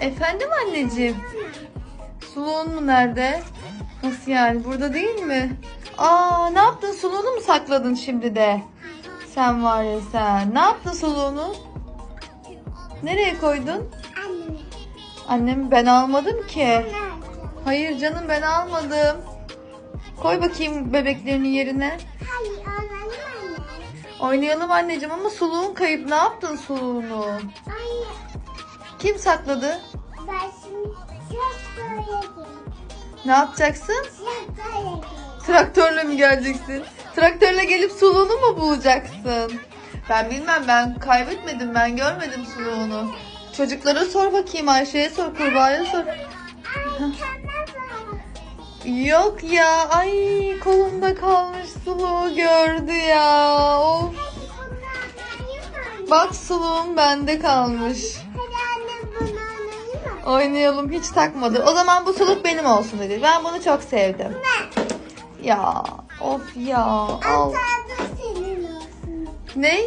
Efendim anneciğim? Suluğun mu nerede? Nasıl yani? Burada değil mi? Aa ne yaptın? Suluğunu mu sakladın şimdi de? Sen var ya sen. Ne yaptın suluğunu? Nereye koydun? Anneme. Annem ben almadım ki. Hayır canım ben almadım. Koy bakayım bebeklerinin yerine. Hayır alalım anne. Oynayalım anneciğim ama suluğun kayıp. Ne yaptın suluğunu? Kim sakladı? ben şimdi geldim. Ne yapacaksın? Traktörle mi geleceksin? Traktörle gelip suluğunu mu bulacaksın? Ben bilmem ben kaybetmedim ben görmedim suluğunu. Çocuklara sor bakayım Ayşe'ye sor kurbağaya sor. Yok ya ay kolumda kalmış suluğu gördü ya. Of. Bak suluğum bende kalmış. Oynayalım hiç takmadı. O zaman bu suluk benim olsun dedi. Ben bunu çok sevdim. Ne? Ya of ya. Al. Ne?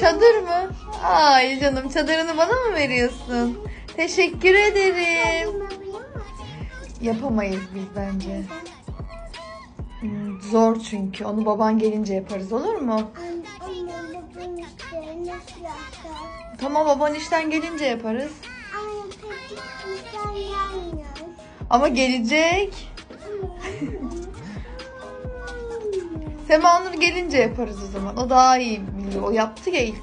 Çadır mı? Ay canım çadırını bana mı veriyorsun? Teşekkür ederim. Yapamayız biz bence. Hmm, Zor çünkü. Onu baban gelince yaparız olur mu? Tamam baban işten gelince yaparız. Anne peki insan gelmiyor. Ama gelecek. Sema Nur gelince yaparız o zaman. O daha iyi biliyor. O yaptı ya ilk.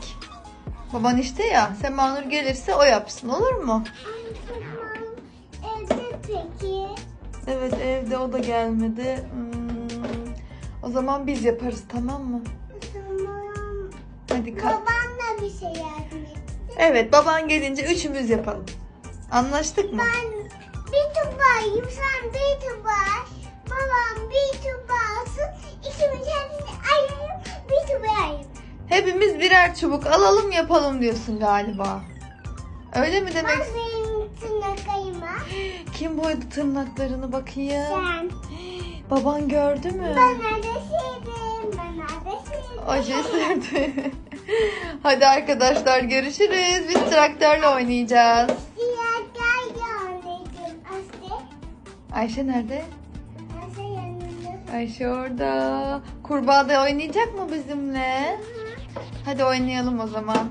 Baban işte ya. Sema Nur gelirse o yapsın olur mu? Evde peki. Evet evde o da gelmedi. Hmm, O zaman biz yaparız tamam mı? Tamam. Hadi kalk. Babamla bir şey yardım et. Evet baban gelince üçümüz yapalım. Anlaştık mı? Ben bir tubayım, sen bir tubay. Babam bir tuba alsın. İkimiz hepsini ayırayım, bir tubay ayırayım. Hepimiz birer çubuk alalım yapalım diyorsun galiba. Öyle mi demek? Bak benim tırnaklarıma. Kim boyadı tırnaklarını bakayım? Sen. Baban gördü mü? Ben neredesiydim, ben neredesiydim. Oje sürdü. Hadi arkadaşlar görüşürüz. Biz traktörle oynayacağız. Ayşe nerede? Aslı yanında. Ayşe orada. Kurbağa da oynayacak mı bizimle? Hadi oynayalım o zaman.